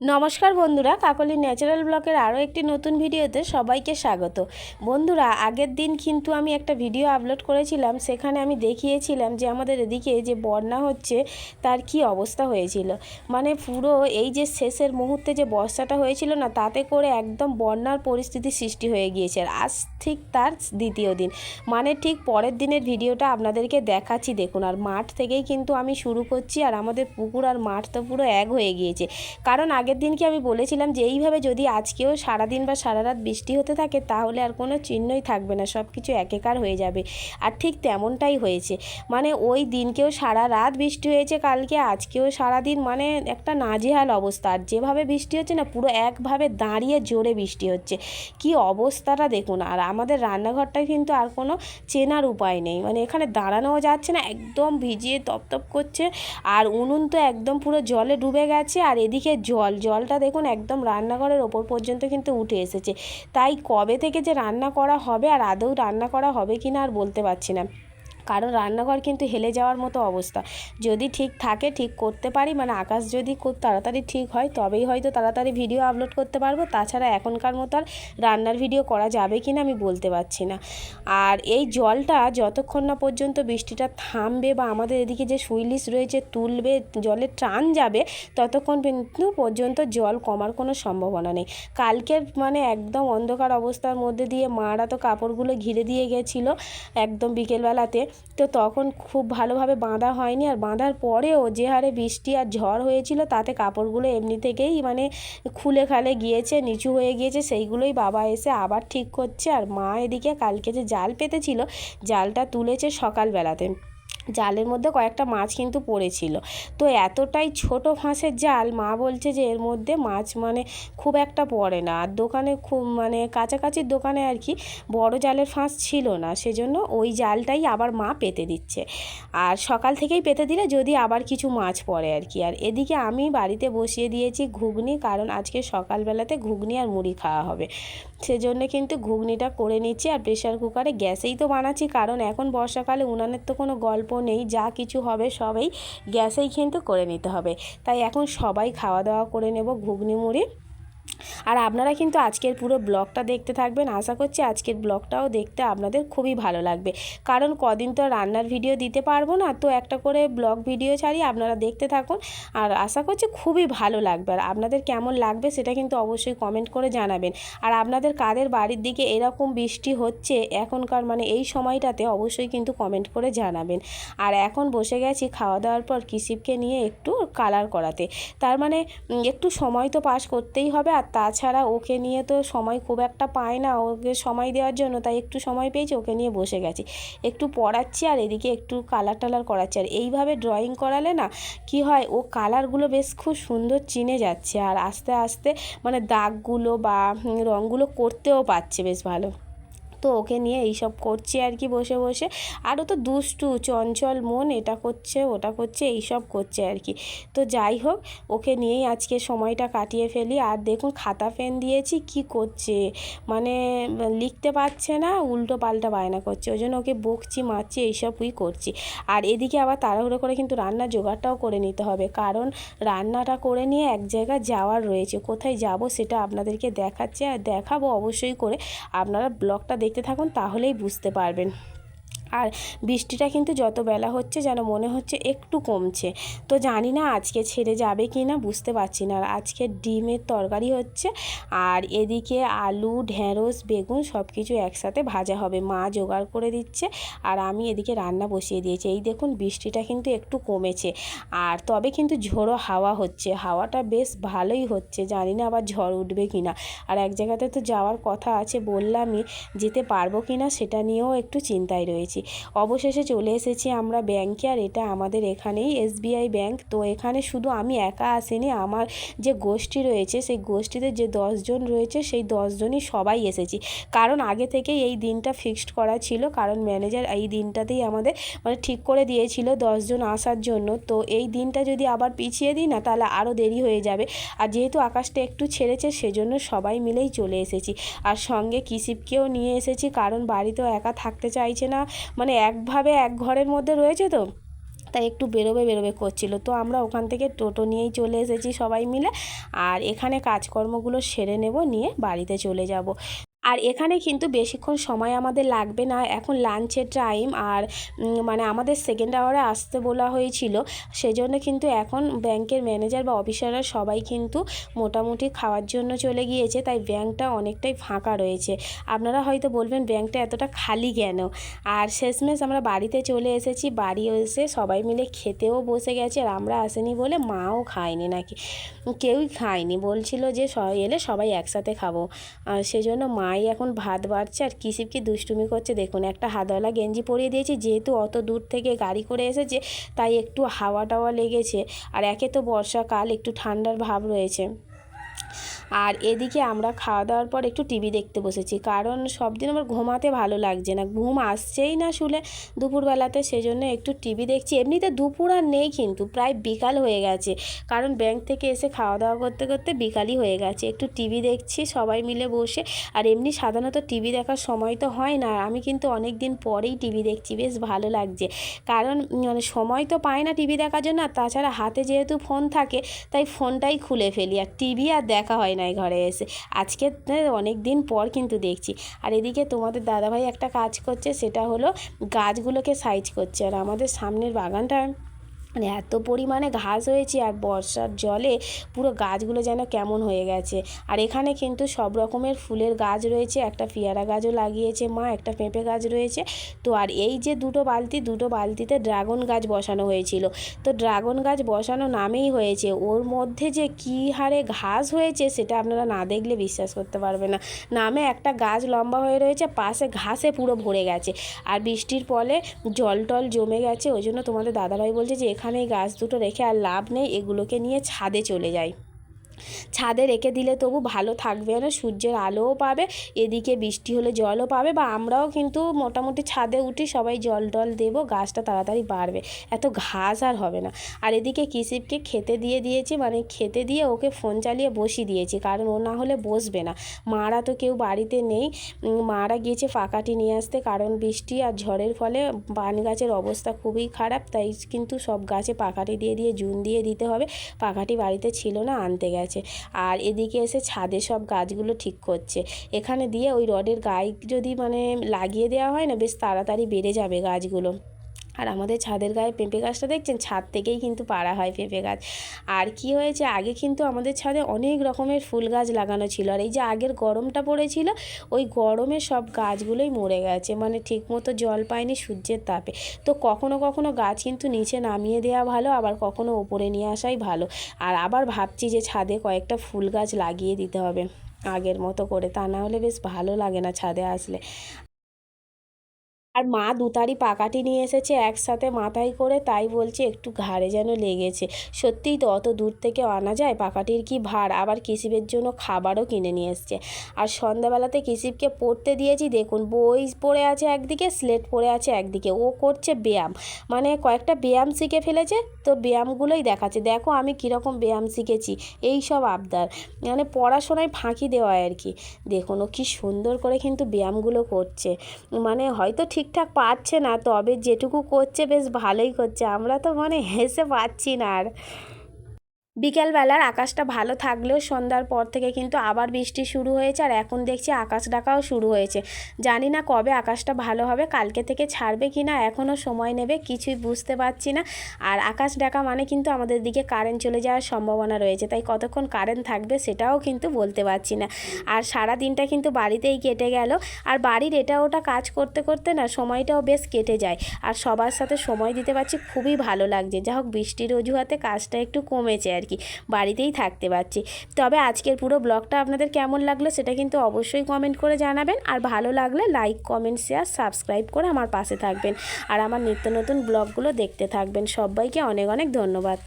নমস্কার বন্ধুরা, কাকলি ন্যাচারাল ব্লকের আরও একটি নতুন ভিডিওতে সবাইকে স্বাগত। বন্ধুরা, আগের দিন কিন্তু আমি একটা ভিডিও আপলোড করেছিলাম, সেখানে আমি দেখিয়েছিলাম যে আমাদের এদিকে যে বন্যা হচ্ছে, তার কি অবস্থা হয়েছিল। মানে পুরো এই যে শেষের মুহূর্তে যে বর্ষাটা হয়েছিল না, তাতে করে একদম বন্যার পরিস্থিতি সৃষ্টি হয়ে গিয়েছে, আর আজ ঠিক তার দ্বিতীয় দিন। মানে ঠিক পরের দিনের ভিডিওটা আপনাদেরকে দেখাচ্ছি, দেখুন, আর মাঠ থেকেই কিন্তু আমি শুরু করছি, আর আমাদের পুকুর আর মাঠ তো পুরো এক হয়ে গিয়েছে। কারণ আগের দিনকে আমি বলেছিলাম যে, এইভাবে যদি আজকেও সারাদিন বা সারা রাত বৃষ্টি হতে থাকে, তাহলে আর কোনো চিহ্নই থাকবে না সব কিছু একেকার হয়ে যাবে। আর ঠিক তেমনটাই হয়েছে। মানে ওই দিনকেও সারা রাত বৃষ্টি হয়েছে, কালকে আজকেও সারাদিন মানে একটা নাজেহাল অবস্থা। আর যেভাবে বৃষ্টি হচ্ছে না, পুরো একভাবে দাঁড়িয়ে জোরে বৃষ্টি হচ্ছে। কি অবস্থাটা দেখুন, আর আমাদের রান্নাঘরটা কিন্তু আর কোনো চেনার উপায় নেই। মানে এখানে দাঁড়ানোও যাচ্ছে না, একদম ভিজিয়ে তপতপ করছে, আর উনুন তো একদম পুরো জলে ডুবে গেছে, আর এদিকে জল জলটা দেখুন একদম রান্নাঘরের ওপর পর্যন্ত কিন্তু উঠে এসেছে। তাই কবে থেকে যে রান্না করা হবে আর আদৌ রান্না করা হবে কি না আর বলতে পারছি না। কারণ রান্নাঘর কিন্তু হেলে যাওয়ার মতো অবস্থা। যদি ঠিক থাকে, ঠিক করতে পারি মানে আকাশ যদি খুব তাড়াতাড়ি ঠিক হয়, তবেই হয়তো তাড়াতাড়ি ভিডিও আপলোড করতে পারব। তাছাড়া এখনকার মতো আর রান্নার ভিডিও করা যাবে কি না আমি বলতে পারছি না। আর এই জলটা যতক্ষণ না পর্যন্ত বৃষ্টিটা থামবে বা আমাদের এদিকে যে সুইলিশ রয়েছে তুলবে, জলে টান যাবে, ততক্ষণ কিন্তু পর্যন্ত জল কমার কোনো সম্ভাবনা নেই। কালকের মানে একদম অন্ধকার অবস্থার মধ্যে দিয়ে মারা তো কাপড়গুলো ঘিরে দিয়ে গেছিল একদম বিকেলবেলাতে। তো তখন খুব ভালোভাবে বাঁধা হয়নি আর বাঁধার পরেও যে হারে বৃষ্টি আর ঝড় হয়েছিল তাতে কাপড়গুলো এমনি থেকেই মানে খুলে খালে গিয়েছে, নিচু হয়ে গিয়েছে, সেইগুলোই বাবা এসে আবার ঠিক করছে আর মা এদিকে কালকে যে জাল পেতেছিল, জালটা তুলেছে সকালবেলাতে। জালের মধ্যে কয়েকটা মাছ কিন্তু পড়েছিল। তো এতটাই ছোট ফাঁসের জাল, মা বলছে যে এর মধ্যে মাছ মানে খুব একটা পড়ে না। আর দোকানে খুব মানে কাছাকাছির দোকানে আর কি বড় জালের ফাঁস ছিল না, সেজন্য ওই জালটাই আবার মা পেতে দিচ্ছে। আর সকাল থেকেই পেতে দিলে যদি আবার কিছু মাছ পড়ে আর কি। আর এদিকে আমি বাড়িতে বসিয়ে দিয়েছি ঘুগনি, কারণ আজকে সকালবেলাতে ঘুগনি আর মুড়ি খাওয়া হবে। সেজন্য কিন্তু ঘুগনিটা করে নিচ্ছি, আর প্রেশার কুকারে গ্যাসেই তো বানাচ্ছি, কারণ এখন বর্ষাকালে উনানের তো কোনো গল্প নেই, যা কিছু হবে সবই গ্যাসেই কিন্তু করে নিতে হবে। তাই এখন সবাই খাওয়া দাওয়া করে নেব, ঘুগনি মুড়ি আর আপনারা কিন্তু আজকের পুরো ব্লগটা দেখতে থাকবেন। আশা করছি আজকের ব্লগটাও দেখতে আপনাদের খুবই ভালো লাগবে। কারণ কদিন তো রান্নার ভিডিও দিতে পারব না, তো একটা করে ব্লগ ভিডিও ছাড়ি আপনারা দেখতে থাকুন। আর আশা করছি খুবই ভালো লাগবে। আর আপনাদের কেমন লাগবে সেটা কিন্তু অবশ্যই কমেন্ট করে জানাবেন। আর আপনাদের কাদের বাড়ির দিকে এরকম বৃষ্টি হচ্ছে এখনকার মানে এই সময়টাতে অবশ্যই কিন্তু কমেন্ট করে জানাবেন। আর এখন বসে গেছি খাওয়া দাওয়ার পর কিসিপকে নিয়ে একটু কালার করাতে। তার মানে একটু সময় তো পাস করতেই হবে। আর তাছাড়া ওকে নিয়ে তো সময় খুব একটা পায় না। ওকে সময় দেওয়ার জন্য তাই একটু সময় পেয়েছি, ওকে নিয়ে বসে গেছি। একটু পড়াচ্ছি আর এদিকে একটু কালার টালার করাচ্ছি। আর এইভাবে ড্রয়িং করালে না কি হয়, ও কালারগুলো বেশ খুব সুন্দর চিনে যাচ্ছে। আর আস্তে আস্তে মানে দাগগুলো বা রঙগুলো করতেও পারছে বেশ ভালো। তো ওকে নিয়ে এইসব করছি আর কি বসে বসে। আরও তো দুষ্টু, চঞ্চল, মন এটা করছে, ওটা করছে, এইসব করছে আর কি। তো যাই হোক, ওকে নিয়েই আজকে সময়টা কাটিয়ে ফেলি। আর দেখুন, খাতা, পেন দিয়েছি, কি করছে? মানে লিখতে পারছে না, উল্টো পাল্টা বায়না করছে। ওই জন্য ওকে বকছি, মারছি, এইসবই করছি। আর এদিকে আবার তাড়াহুড়ো করে কিন্তু রান্নার জোগাড়টাও করে নিতে হবে। কারণ রান্নাটা করে নিয়ে এক জায়গায় যাওয়ার রয়েছে। কোথায় যাব সেটা আপনাদেরকে দেখাচ্ছে, আর দেখাবো অবশ্যই করে। আপনারা ব্লগটা দেখতে থাকুন তাহলেই বুঝতে পারবেন। আর বৃষ্টিটা কিন্তু যত বেলা হচ্ছে যেন মনে হচ্ছে একটু কমছে। তো জানি না আজকে ছেড়ে যাবে কি না, বুঝতে পারছি না। আর আজকে ডিমের তরকারি হচ্ছে আর এদিকে আলু, ঢেঁড়স, বেগুন সব কিছু একসাথে ভাজা হবে। মা জোগাড় করে দিচ্ছে আর আমি এদিকে রান্না বসিয়ে দিয়েছি। এই দেখুন বৃষ্টিটা কিন্তু একটু কমেছে আর তবে কিন্তু ঝোড়ো হাওয়া হচ্ছে। হাওয়াটা বেশ ভালোই হচ্ছে, জানি না আবার ঝড় উঠবে কি না। আর এক জায়গাতে তো যাওয়ার কথা আছে, বললামই যেতে পারব কি না সেটা নিয়েও একটু চিন্তায় রয়েছি। অবশেষে চলে এসেছি আমরা ব্যাংকে আর এটা আমাদের এখানেই এসবিআই ব্যাংক। তো এখানে শুধু আমি একা আসিনি, আমার যে গোষ্ঠী রয়েছে, সেই গোষ্ঠীতে যে দশজন রয়েছে, সেই দশজনই সবাই এসেছি। কারণ আগে থেকেই এই দিনটা ফিক্সড করা ছিল, কারণ ম্যানেজার এই দিনটাতেই আমাদের মানে ঠিক করে দিয়েছিল দশজন আসার জন্য। তো এই দিনটা যদি আবার পিছিয়ে দিই না, তাহলে আরও দেরি হয়ে যাবে। আর যেহেতু আকাশটা একটু ছেড়েছে, সেজন্য সবাই মিলেই চলে এসেছি। আর সঙ্গে কিসিপকেও নিয়ে এসেছি, কারণ বাড়িতেও একা থাকতে চাইছে না। মানে একভাবে এক ঘরের মধ্যে রয়েছে তো, তাই একটু বেরোবে বেরোবে করছিল। তো আমরা ওখান থেকে টোটো নিয়েই চলে এসেছি সবাই মিলে, আর এখানে কাজকর্মগুলো সেরে নেব, নিয়ে বাড়িতে চলে যাব। আর এখানে কিন্তু বেশিক্ষণ সময় আমাদের লাগবে না। এখন লাঞ্চের টাইম আর মানে আমাদের সেকেন্ড আওয়ারে আসতে বলা হয়েছিল। সেজন্য কিন্তু এখন ব্যাংকের ম্যানেজার বা অফিসাররা সবাই কিন্তু মোটামুটি খাওয়ার জন্য চলে গিয়েছে। তাই ব্যাংকটা অনেকটাই ফাঁকা রয়েছে। আপনারা হয়তো বলবেন, ব্যাংকটা এতটা খালি কেন? আর শেষমেশ আমরা বাড়িতে চলে এসেছি। বাড়ি এসে সবাই মিলে খেতেও বসে গেছে। আর আমরা আসেনি বলে মাও খায়নি নাকি? কেউই খায়নি। বলছিল যে এলে সবাই একসাথে খাব। আর সেজন্য মাই এখন ভাত বাড়ছে আর কিসিপ কি দুষ্টুমি করছে দেখুন, একটা হাতওয়ালা গেঞ্জি পরিয়ে দিয়েছি, যেহেতু অত দূর থেকে গাড়ি করে এসেছে, তাই একটু হাওয়া টাওয়া লেগেছে। আর একে তো বর্ষাকাল, একটু ঠান্ডার ভাব রয়েছে। আর এদিকে আমরা খাওয়া দাওয়ার পর একটু টিভি দেখতে বসেছি। কারণ সব দিন আমার ঘুমাতে ভালো লাগছে না। ঘুম আসছেই না শুলে দুপুরবেলাতে, সেজন্য একটু টিভি দেখছি। এমনিতে দুপুর আর নেই কিন্তু, প্রায় বিকাল হয়ে গেছে। কারণ ব্যাংক থেকে এসে খাওয়া দাওয়া করতে করতে বিকালই হয়ে গেছে। একটু টিভি দেখছি, সবাই মিলে বসে। আর এমনি সাধারণত টিভি দেখার সময় তো হয় না। আমি কিন্তু অনেক দিন পরেই টিভি দেখছি, বেশ ভালো লাগছে। কারণ মানে সময় তো পাই না টিভি দেখার জন্য। আর তাছাড়া হাতে যেহেতু ফোন থাকে, তাই ফোনটাই খুলে ফেলি। আর টিভি আর দেখা হয় নাই ঘরে এসে। আজকে অনেক দিন পর কিন্তু দেখছি। আর এদিকে তোমাদের দাদাভাই একটা কাজ করছে, সেটা হলো গাছগুলোকে সাইজ করছে। আর আমাদের সামনের বাগানটা মানে এত পরিমাণে ঘাস হয়েছে আর বর্ষার জলে পুরো গাছগুলো যেন কেমন হয়ে গেছে। আর এখানে কিন্তু সব রকমের ফুলের গাছ রয়েছে, একটা পেয়ারা গাছও লাগিয়েছে মা, একটা পেঁপে গাছ রয়েছে। তো আর এই যে দুটো বালতি, দুটো বালতিতে ড্রাগন গাছ বসানো হয়েছিল। তো ড্রাগন গাছ বসানো নামেই হয়েছে। ওর মধ্যে যে কী হারে ঘাস হয়েছে সেটা আপনারা না দেখলে বিশ্বাস করতে পারবে না। নামে একটা গাছ লম্বা হয়ে রয়েছে, পাশে ঘাসে পুরো ভরে গেছে। আর বৃষ্টির ফলে জল টল জমে গেছে। ওই জন্য তোমাদের দাদাভাই বলছে যে এখানে গাছ দুটো রেখে আর লাভ নেই এগুলোকে নিয়ে ছাদে চলে যায় ছাদে রেখে দিলে তবু ভালো থাকবে না, সূর্যের আলোও পাবে, এদিকে বৃষ্টি হলে জলও পাবে, বা আমরাও কিন্তু মোটামুটি ছাদে উঠি সবাই জল টল দেবো, গাছটা তাড়াতাড়ি বাড়বে, এত ঘাস আর হবে না। আর এদিকে কিসিবকে খেতে দিয়ে দিয়েছি মানে খেতে দিয়ে ওকে ফোন চালিয়ে বসিয়ে দিয়েছি, কারণ ও না হলে বসবে না। মারা তো কেউ বাড়িতে নেই মারা গিয়েছে পাকাটি নিয়ে আসতে, কারণ বৃষ্টি আর ঝড়ের ফলে পান গাছের অবস্থা খুবই খারাপ, তাই কিন্তু সব গাছে পাকাটি দিয়ে দিয়ে জুন দিয়ে দিতে হবে পাকাটি বাড়িতে ছিল না, আনতে গেছে। আর এদিকে এসে ছাদে সব গাছগুলো ঠিক করছে। এখানে দিয়ে ওই রডের গায়ে যদি মানে লাগিয়ে দেওয়া হয় না, বেশ তাড়াতাড়ি বেড়ে যাবে গাছগুলো। আর আমাদের ছাদের গায়ে পেঁপে গাছটা দেখছেন? ছাদ থেকেই কিন্তু পাড়া হয় পেঁপে গাছ। আর কি হয়েছে? আগে কিন্তু আমাদের ছাদে অনেক রকমের ফুল গাছ লাগানো ছিল। আর এই যে আগের গরমটা পড়েছিল, ওই গরমে সব গাছগুলোই মরে গেছে। মানে ঠিকমতো জল পায়নি সূর্যের তাপে। তো কখনো কখনো গাছ কিন্তু নিচে নামিয়ে দেওয়া ভালো, আবার কখনো ওপরে নিয়ে আসাই ভালো। আর আবার ভাবছি যে ছাদে কয়েকটা ফুল গাছ লাগিয়ে দিতে হবে আগের মতো করে। তা না হলে বেশ ভালো লাগে না ছাদে আসলে। আর মা দুতারি পাকাটি নিয়ে এসেছে একসাথে মাথায় করে, তাই বলছে একটু ঘাড়ে যেন লেগেছে। সত্যিই তো অত দূর থেকে আনা যায় পাকাটির কি ভার? আবার কিসিবের জন্য খাবারও কিনে নিয়ে এসছে। আর সন্ধ্যাবেলাতে কিসিবকে পড়তে দিয়েছি, দেখুন বই পড়ে আছে একদিকে, স্লেট পড়ে আছে একদিকে। ও করছে ব্যায়াম। মানে কয়েকটা ব্যায়াম শিখে ফেলেছে, তো ব্যায়ামগুলোই দেখাচ্ছে। দেখো আমি কীরকম ব্যায়াম শিখেছি, এই সব আবদার। মানে পড়াশোনায় ফাঁকি দেওয়া আর কি। দেখুন ও কী সুন্দর করে কিন্তু ব্যায়ামগুলো করছে। মানে হয়তো ঠিকঠাক পারছে না, তবে যেটুকু করছে বেশ ভালোই করছে। আমরা তো মানে হেসে পাচ্ছি না আর। বিকেলবেলার আকাশটা ভালো থাকলেও সন্ধ্যার পর থেকে কিন্তু আবার বৃষ্টি শুরু হয়েছে আর এখন দেখছি আকাশ ডাকাও শুরু হয়েছে। জানি না কবে আকাশটা ভালো হবে, কালকে থেকে ছাড়বে কি না, এখনও সময় নেবে, কিছুই বুঝতে পারছি না। আর আকাশ ডাকা মানে কিন্তু আমাদের দিকে কারেন্ট চলে যাওয়ার সম্ভাবনা রয়েছে, তাই কতক্ষণ কারেন্ট থাকবে সেটাও কিন্তু বলতে পারছি না। আর সারা দিনটা কিন্তু বাড়িতেই কেটে গেল। আর বাড়ির এটা ওটা কাজ করতে করতে না সময়টাও বেশ কেটে যায়। আর সবার সাথে সময় দিতে পারছি, খুবই ভালো লাগছে। যা হোক, বৃষ্টির অজুহাতে কাজটা একটু কমেছে আর কি, বাড়িতেই থাকতে পারছি। তবে আজকের পুরো ব্লগটা আপনাদের কেমন লাগল সেটা কিন্তু অবশ্যই কমেন্ট করে জানাবেন। আর ভালো লাগলে লাইক কমেন্ট শেয়ার সাবস্ক্রাইব করে আমার পাশে থাকবেন। আর আমার নিত্য নতুন ব্লগগুলো দেখতে থাকবেন। সবাইকে অনেক অনেক ধন্যবাদ।